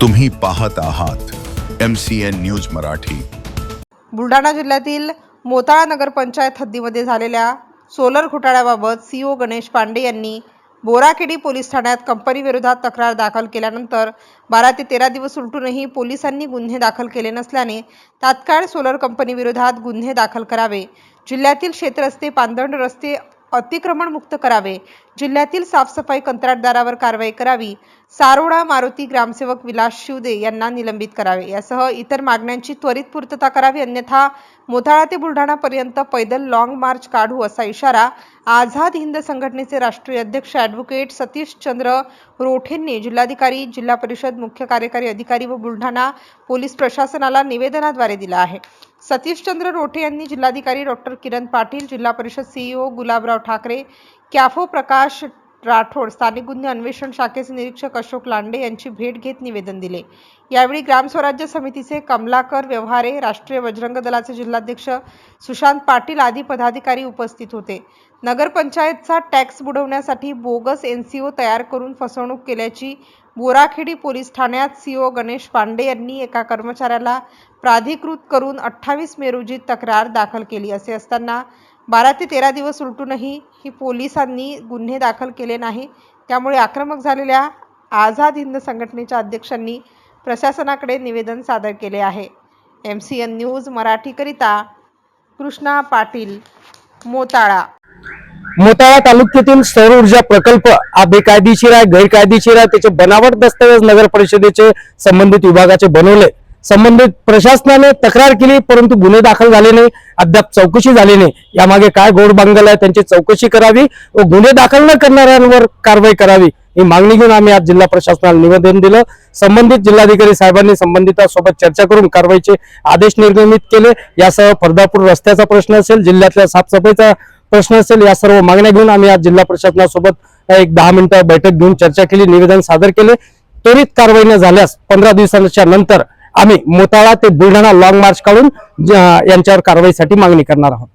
तुम्ही पाहत आहात M C N news Marathi. Buldhana जिल्ह्यातील मोताळा नगरपंचायत हद्दीमध्ये झालेल्या सोलर घोटाळ्याबाबत सीओ गणेश पांडे यांनी बोराखेडी पोलीस ठाण्यात कंपनीविरोधात तक्रार दाखल केल्यानंतर बारा ते तेरा दिवस उलटूनही पोलिसांनी गुन्हे दाखल केले नसल्याने तात्काळ सोलर कंपनीविरोधात गुन्हे दाखल करावे. जिल्ह्यातील शेतरस्ते पांदण रस्ते अतिक्रमण मुक्त करावे. जिल्ह्यातील साफसफाई कंत्राटदारावर कारवाई करावी. सारोडा मारुती ग्रामसेवक विलास शिवदे यांना निलंबित करावे. यासह इतर मागण्यांची त्वरित पूर्तता करावी अन्यथा मोथाळा ते बुलढाणापर्यंत पैदल लाँग मार्च काढू असा इशारा आझाद हिंद संघटनेचे राष्ट्रीय अध्यक्ष ॲडव्होकेट सतीश चंद्र रोठेंनी जिल्हाधिकारी जिल्हा परिषद मुख्य कार्यकारी अधिकारी व बुलढाणा पोलीस प्रशासनाला निवेदनाद्वारे दिला आहे. सतीशचंद्र रोठे यांनी जिल्हाधिकारी डॉक्टर किरण पाटील जिल्हा परिषद सीईओ गुलाबराव ठाकरे कॅफो प्रकाश राठोड स्थानिक गुन्हे अन्वेषण शाखेचे निरीक्षक अशोक लांडे यांची भेट घेत निवेदन दिले. यावेळी ग्रामस्वराज्य समितीचे कमलाकर व्यवहारे राष्ट्रीय बजरंग दलाचे जिल्हाध्यक्ष सुशांत पाटील आदी पदाधिकारी उपस्थित होते. नगरपंचायतचा टॅक्स बुडवण्यासाठी बोगस एन सी ओ तयार करून फसवणूक केल्याची बोराखेडी पोलीस ठाण्यात सीओ गणेश पांडे यांनी एका कर्मचाऱ्याला प्राधिकृत करून अठ्ठावीस मे रोजी तक्रार दाखल केली असे असताना बारा ते तेरा दिवस उलटूनही ही पोलिसांनी गुन्हे दाखल केले नाही. त्यामुळे आक्रमक झालेल्या आझाद हिंद संघटनेच्या अध्यक्षांनी प्रशासनाकडे निवेदन सादर केले आहे. एम सी एन न्यूज मराठीकरिता कृष्णा पाटील मोताळा. मोताळा तालुक्यातील सौर ऊर्जा प्रकल्प हा बेकायदेशीर आहे गैरकायदेशीर आहे त्याचे बनावट दस्तावेज नगर परिषदेचे संबंधित विभागाचे बनवले. संबंधित प्रशासनाने तक्रार केली परंतु गुन्हे दाखल झाले नाही अद्याप चौकशी झाली नाही. यामागे काय गोड बांगल आहे त्यांची चौकशी करावी व गुन्हे दाखल न करणाऱ्यांवर कारवाई करावी ही मागणी घेऊन आम्ही आज जिल्हा प्रशासनाला निवेदन दिलं. संबंधित जिल्हाधिकारी साहेबांनी संबंधितांसोबत चर्चा करून कारवाईचे आदेश निर्गमित केले. यासह फरदापूर रस्त्याचा प्रश्न असेल जिल्ह्यातल्या साफसफाईचा प्रश्न असेल या सर्व मागण्या घेऊन आम्ही आज जिल्हा प्रशासनासोबत एक दहा मिनिटं बैठक घेऊन चर्चा केली निवेदन सादर केले. त्वरित कारवाई न झाल्यास पंधरा दिवसांच्या नंतर आम्ही मोताळा ते बुलढाणा लाँग मार्च काढून यांच्यावर कारवाईसाठी मागणी करणार आहोत.